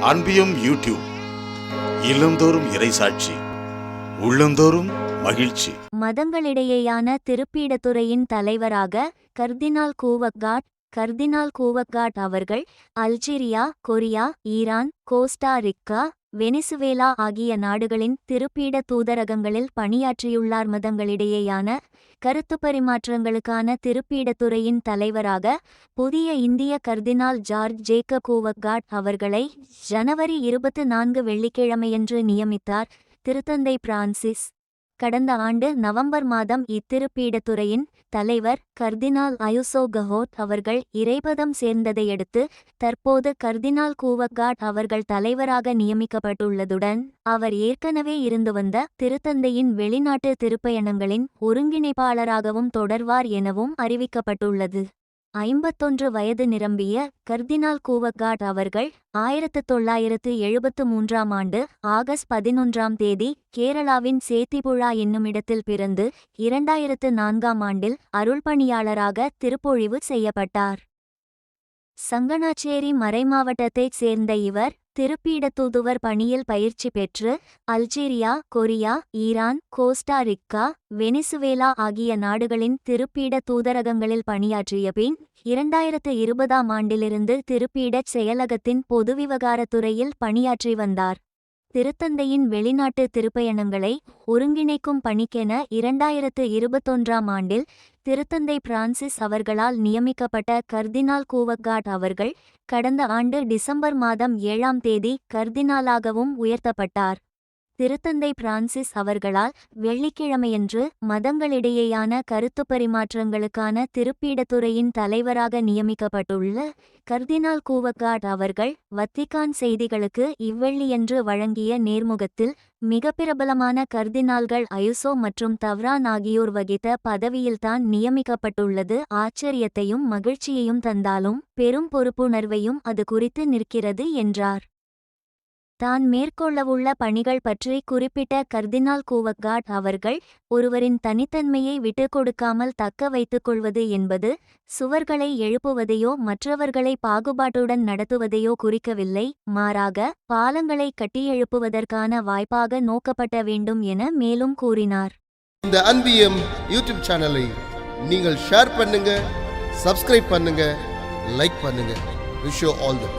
அன்பியும் YouTube இல்லந்தோறும் இறைசாட்சி உள்ளந்தோறும் மகிழ்ச்சி. மதங்களிடையேயான திருப்பீடத்துறையின் தலைவராக கர்தினால் கூவக்காட் கர்தினால் கூவக்காட் அவர்கள் Algeria Korea Iran Costa Rica Venezuela ஆகிய நாடுகளின் திருப்பீட தூதரகங்களில் பணியாற்றியுள்ளார். மதங்களிடையேயான கருத்து பரிமாற்றங்களுக்கான திருப்பீடத்துறையின் தலைவராக புதிய இந்திய கர்தினால் ஜார்ஜ் ஜேக்கப் கூவக்காட் அவர்களை ஜனவரி இருபத்து நான்கு வெள்ளிக்கிழமையன்று நியமித்தார். திருத்தந்தை பிரான்சிஸ் கடந்த ஆண்டு நவம்பர் மாதம் இத்திருப்பீடத்துறையின் தலைவர் கர்தினால் அயுசோ கஹோட் அவர்கள் இறைபதம் சேர்ந்ததையடுத்து தற்போது கர்தினால் கூவக்காட் அவர்கள் தலைவராக நியமிக்கப்பட்டுள்ளதுடன் அவர் ஏற்கனவே இருந்து வந்த திருத்தந்தையின் வெளிநாட்டு திருப்பயணங்களின் ஒருங்கிணைப்பாளராகவும் தொடர்வார் எனவும் அறிவிக்கப்பட்டுள்ளது. ஐம்பத்தொன்று வயது நிரம்பிய கர்தினால் கூவக்காட் அவர்கள் ஆயிரத்து தொள்ளாயிரத்து எழுபத்து மூன்றாம் ஆண்டு ஆகஸ்ட் பதினொன்றாம் தேதி கேரளாவின் சேத்திபுழா என்னுமிடத்தில் பிறந்து இரண்டாயிரத்து நான்காம் ஆண்டில் அருள்பணியாளராக திருப்பொழிவு செய்யப்பட்டார். சங்கனாச்சேரி மறைமாவட்டத்தைச் சேர்ந்த இவர் திருப்பீடத்தூதுவர் பணியில் பயிற்சி பெற்று Algeria Korea Iran Costa Rica Venezuela ஆகிய நாடுகளின் திருப்பீட தூதரகங்களில் பணியாற்றிய பின் இரண்டாயிரத்து இருபதாம் ஆண்டிலிருந்து திருப்பீடச் செயலகத்தின் பொது விவகாரத்துறையில் பணியாற்றி வந்தார். திருத்தந்தையின் வெளிநாட்டு திருப்பயணங்களை ஒருங்கிணைக்கும் பணிக்கென இரண்டாயிரத்து இருபத்தொன்றாம் ஆண்டில் திருத்தந்தை பிரான்சிஸ் அவர்களால் நியமிக்கப்பட்ட கர்தினால் கூவக்காட் அவர்கள் கடந்த ஆண்டு டிசம்பர் மாதம் ஏழாம் தேதி கர்தினாலாகவும் உயர்த்தப்பட்டார். திருத்தந்தை பிரான்சிஸ் அவர்களால் வெள்ளிக்கிழமையன்று மதங்களிடையேயான கருத்து பரிமாற்றங்களுக்கான திருப்பீடத்துறையின் தலைவராக நியமிக்கப்பட்டுள்ள கர்தினால் கூவக்காட் அவர்கள் வத்திகான் செய்திகளுக்கு இவ்வெள்ளியன்று வழங்கிய நேர்முகத்தில் மிக பிரபலமான கர்தினால்கள் அயுசோ மற்றும் தவ்ரான் ஆகியோர் வகித்த பதவியில்தான் நியமிக்கப்பட்டுள்ளது. ஆச்சரியத்தையும் மகிழ்ச்சியையும் தந்தாலும் பெரும் பொறுப்புணர்வையும் அது குறித்து நிற்கிறது என்றார். தான் மேற்கொள்ளவுள்ள பணிகள் பற்றி குறிப்பிட்ட கர்தினால் கூவக்காட் அவர்கள் ஒருவரின் தனித்தன்மையை விட்டுக்கொடுக்காமல் தக்க வைத்துக்கொள்வது என்பது சுவர்களை எழுப்புவதையோ மற்றவர்களை பாகுபாட்டுடன் நடத்துவதையோ குறிக்கவில்லை. மாறாக பாலங்களை கட்டியெழுப்புவதற்கான வாய்ப்பாக நோக்கப்பட்ட வேண்டும் என மேலும் கூறினார். இந்த அன்பியம் யூடியூப் சேனலை நீங்கள் ஷேர் பண்ணுங்க சப்ஸ்கிரைப் பண்ணுங்க லைக் பண்ணுங்க. Wish all the